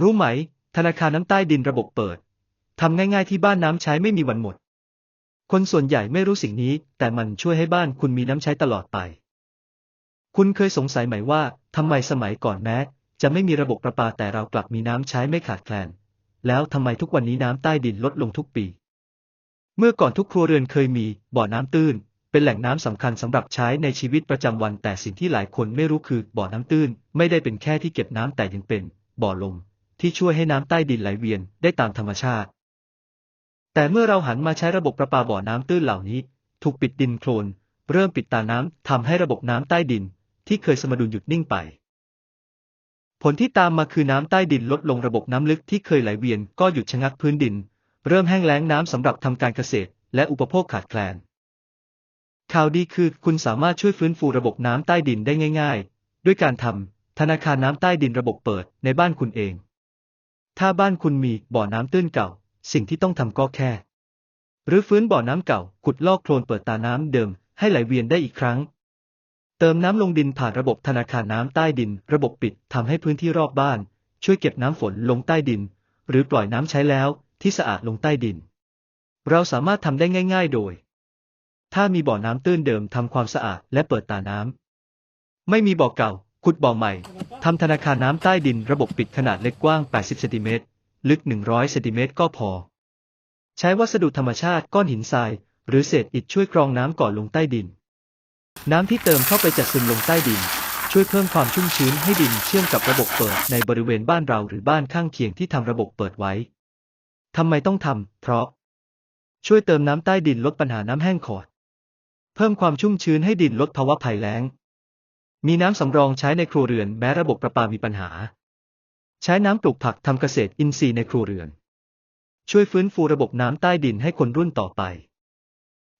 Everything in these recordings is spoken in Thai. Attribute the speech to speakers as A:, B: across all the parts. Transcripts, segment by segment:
A: รู้ไหม ธนาคารน้ำใต้ดินระบบเปิดทำง่ายๆที่บ้านน้ำใช้ไม่มีวันหมด คนส่วนใหญ่ไม่รู้สิ่งนี้ แต่มันช่วยให้บ้านคุณมีน้ำใช้ตลอดไป คุณเคยสงสัยไหมว่าทำไมสมัยก่อนแม้ จะไม่มีระบบประปาแต่เรากลับมีน้ำใช้ไม่ขาดแคลน แล้วทำไมทุกวันนี้น้ำใต้ดินลดลงทุกปี เมื่อก่อนทุกครัวเรือนเคยมีบ่อน้ำตื้น เป็นแหล่งน้ำสำคัญสำหรับใช้ในชีวิตประจำวันแต่สิ่งที่หลายคนไม่รู้คือบ่อน้ำตื้น ไม่ได้เป็นแค่ที่เก็บน้ำแต่ยังเป็น บ่อลม ที่ช่วยให้น้ำใต้ดินไหลเวียนได้ตามธรรมชาติ แต่เมื่อเราหันมาใช้ระบบประปาบ่อน้ำตื้นเหล่านี้ ถูกปิดดินโคลน เริ่มปิดตาน้ำทำให้ระบบน้ำใต้ดิน ที่เคยสมดุลหยุดนิ่งไป ผลที่ตามมาคือน้ำใต้ดินลดลงระบบน้ำลึกที่เคยไหลเวียนก็หยุดชะงักพื้นดิน เริ่มแห้งแล้งน้ำสำหรับทำการเกษตร และอุปโภคขาดแคลนข่าวดีคือคุณสามารถช่วยฟื้นฟูระบบน้ำใต้ดินได้ง่าย ๆ ด้วยการทำธนาคารน้ำใต้ดินระบบเปิดในบ้านคุณเอง ถ้าบ้านคุณมีบ่อน้ำตื้นเก่า สิ่งที่ต้องทำก็แค่หรือฟื้นบ่อน้ำเก่า ขุดลอกโคลนเปิดตาน้ำเดิม ให้ไหลเวียนได้อีกครั้ง เติมน้ำลงดินผ่านระบบธนาคารน้ำใต้ดิน ระบบปิดทำให้พื้นที่รอบบ้าน ช่วยเก็บน้ำฝนลงใต้ดิน หรือปล่อยน้ำใช้แล้วที่สะอาดลงใต้ดิน เราสามารถทำได้ง่าย ๆ โดย ถ้ามีบ่อน้ำตื้นเดิมทำความสะอาดและเปิดตาน้ำไม่มีบ่อเก่า ขุดบ่อใหม่ ทำธนาคารน้ำใต้ดินระบบปิดขนาดเล็กกว้าง 80 เซนติเมตร ลึก 100 เซนติเมตรก็พอ ใช้วัสดุธรรมชาติก้อนหินทราย หรือเศษอิฐช่วยกรองน้ำก่อนลงใต้ดิน น้ำที่เติมเข้าไปจะซึมลงใต้ดิน ช่วยเพิ่มความชุ่มชื้นให้ดินเชื่อมกับระบบเปิดในบริเวณบ้านเราหรือบ้านข้างเคียงที่ทำระบบเปิดไว้ทำไมต้องทำ เพราะ ช่วยเติมน้ำใต้ดินลดปัญหาน้ำแห้งขอด เพิ่มความชุ่มชื้นให้ดินลดภาวะภัยแล้ง มีน้ำสำรองใช้ในครัวเรือนแม้ระบบประปามีปัญหา ใช้น้ำปลูกผักทำเกษตรอินทรีย์ในครัวเรือน ช่วยฟื้นฟูระบบน้ำใต้ดินให้คนรุ่นต่อไป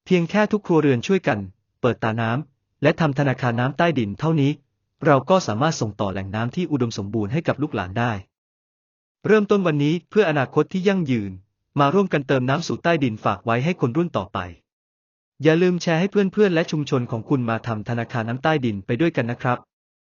A: เพียงแค่ทุกครัวเรือนช่วยกัน เปิดตาน้ำและทำธนาคารน้ำใต้ดินเท่านี้ เราก็สามารถส่งต่อแหล่งน้ำที่อุดมสมบูรณ์ให้กับลูกหลานได้ เริ่มต้นวันนี้เพื่ออนาคตที่ยั่งยืน มาร่วมกันเติมน้ำสู่ใต้ดินฝากไว้ให้คนรุ่นต่อไป อย่าลืมแชร์ให้เพื่อนๆและชุมชนของคุณมาทำธนาคารน้ำใต้ดินไปด้วยกันนะครับ